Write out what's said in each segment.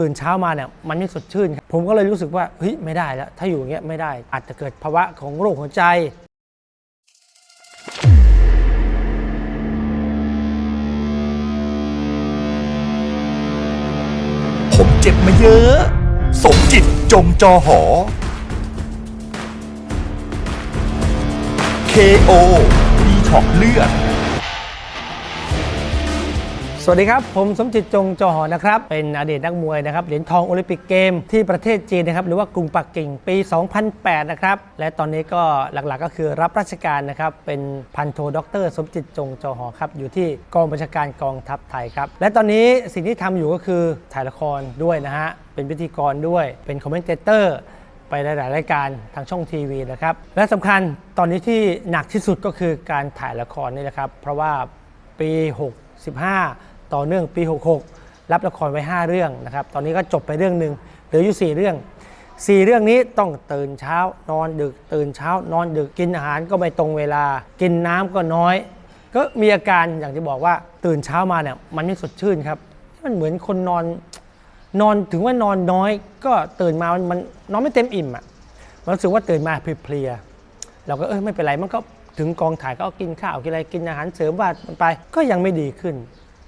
ตื่นเช้ามาเนี่ยมันไม่สดชื่นครับผมก็เลยรู้สึกว่าเฮ้ยไม่ได้แล้ว ถ้าอยู่อย่างเงี้ยไม่ได้ อาจจะเกิดภาวะของโรคหัวใจผมเจ็บมาเยอะ สมจิตจงจอหอ KO ดีท็อกเลือด วัสดีครับ ผมสมจิตจงจอหอนะครับ เป็นอดีตนักมวยนะครับ เหรียญทองโอลิมปิกเกมที่ประเทศจีนนะครับ หรือว่ากรุงปักกิ่งปี 2008 นะครับ และตอนนี้ก็หลักๆก็คือรับราชการนะครับ เป็นพันโทด็อกเตอร์สมจิตจงจอหอครับ อยู่ที่กองบัญชาการกองทัพไทยครับ และตอนนี้สิ่งที่ทำอยู่ก็คือถ่ายละครด้วยนะฮะ เป็นพิธีกรด้วย เป็นคอมเมนเตอร์ไปหลาย ๆ รายการทางช่องทีวีนะครับ และสำคัญตอนนี้ที่หนักที่สุดก็คือการถ่ายละครนี่แหละครับ เพราะว่าปี65 ต่อเนื่องปี 66 รับละครไว้ 5 เรื่องนะครับ ตอนนี้ก็จบไปเรื่องหนึ่งเหลืออยู่ 4 เรื่อง 4 เรื่องนี้ต้องตื่นเช้านอนดึก ตื่นเช้านอนดึกกินอาหารก็ไม่ตรงเวลา กินน้ำก็น้อย ก็มีอาการอย่างที่บอกว่าตื่นเช้ามาเนี่ยมันไม่สดชื่นครับ มันเหมือนคนนอนนอนถึงว่านอนน้อย ก็ตื่นมามันมันนอนไม่เต็มอิ่มอะมันรู้สึกว่าตื่นมาเพลียเราก็เออไม่เป็นไรมันก็ถึงกองถ่ายก็กินข้าวกินอะไรกินอาหารเสริมว่ามันไปก็ยังไม่ดีขึ้น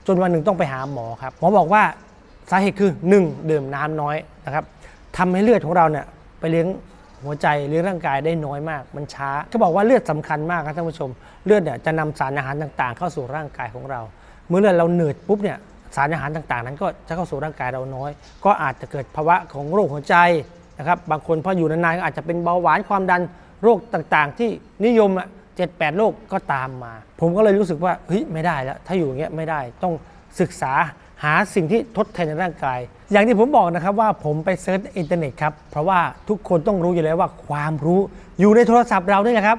จนวันหนึ่งต้องไปหาหมอครับหมอบอกว่าสาเหตุคือ 1. ดื่มน้ำน้อยนะครับทำให้เลือดของเราเนี่ยไปเลี้ยงหัวใจเลี้ยงร่างกายได้น้อยมาก มันช้าเขาบอกว่าเลือดสำคัญมากครับท่านผู้ชม เลือดเนี่ยจะนำสารอาหารต่างๆ เข้าสู่ร่างกายของเรา เมื่อเลือดเราเหนืดปุ๊บเนี่ยสารอาหารต่างๆ นั้นก็จะเข้าสู่ร่างกายเราน้อย ก็อาจจะเกิดภาวะของโรคหัวใจนะครับบางคนพออยู่นานๆก็อาจจะเป็นเบาหวานความดันโรคต่างๆ ที่นิยมอะ เจ็ดแปดโรคก็ตามมา ผมก็เลยรู้สึกว่าเฮ้ยไม่ได้แล้ว ถ้าอยู่อย่างเงี้ยไม่ได้ต้องศึกษาหาสิ่งที่ทดแทนในร่างกาย อย่างที่ผมบอกนะครับว่าผมไปเซิร์ชอินเทอร์เน็ตครับเพราะว่าทุกคนต้องรู้อยู่แล้วว่าความรู้อยู่ในโทรศัพท์เรานี่แหละครับ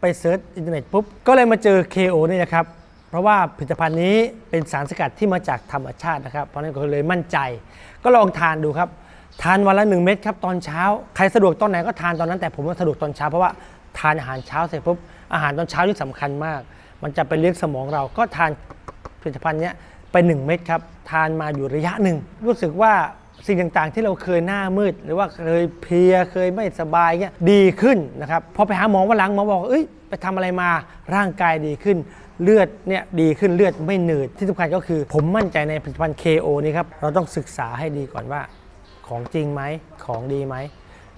ไปเซิร์ชอินเทอร์เน็ตปุ๊บก็เลยมาเจอ KO นี่นะครับเพราะว่าผลิตภัณฑ์นี้เป็นสารสกัดที่มาจากธรรมชาตินะครับ เพราะฉะนั้นก็เลยมั่นใจ ก็ลองทานดูครับ ทานวันละ 1 เม็ดครับตอนเช้า ใครสะดวกตอนไหนก็ทานตอนนั้นแต่ผมว่าสะดวกตอนเช้าเพราะว่า ทานอาหารเช้าเสร็จปุ๊บอาหารตอนเช้าที่สำคัญมาก มันจะไปเลี้ยงสมองเราก็ทานผลิตภัณฑ์เนี้ยไป 1 เม็ดครับ ทานมาอยู่ระยะหนึ่ง รู้สึกว่าสิ่งต่างๆ ที่เราเคยหน้ามืด หรือว่าเคยเพลียเคยไม่สบายเงี้ยดีขึ้นนะครับพอไปหาหมอวันหลังหมอบอกเอ้ยไปทำอะไรมาร่างกายดีขึ้น เลือดเนี่ยดีขึ้นเลือดไม่หนืดที่สำคัญก็คือ ผมมั่นใจในผลิตภัณฑ์ KO นี้ครับเราต้องศึกษาให้ดีก่อนว่าของจริงไหมของดีไหม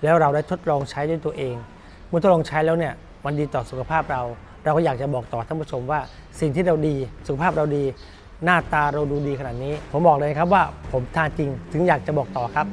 แล้วเราได้ทดลองใช้ด้วยตัวเอง เมื่อทดลองใช้แล้วเนี่ยมันดีต่อสุขภาพเรา เราก็อยากจะบอกต่อท่านผู้ชมว่าสิ่งที่เราดีสุขภาพเราดี หน้าตาเราดูดีขนาดนี้ ผมบอกเลยครับว่าผมทานจริงถึงอยากจะบอกต่อครับ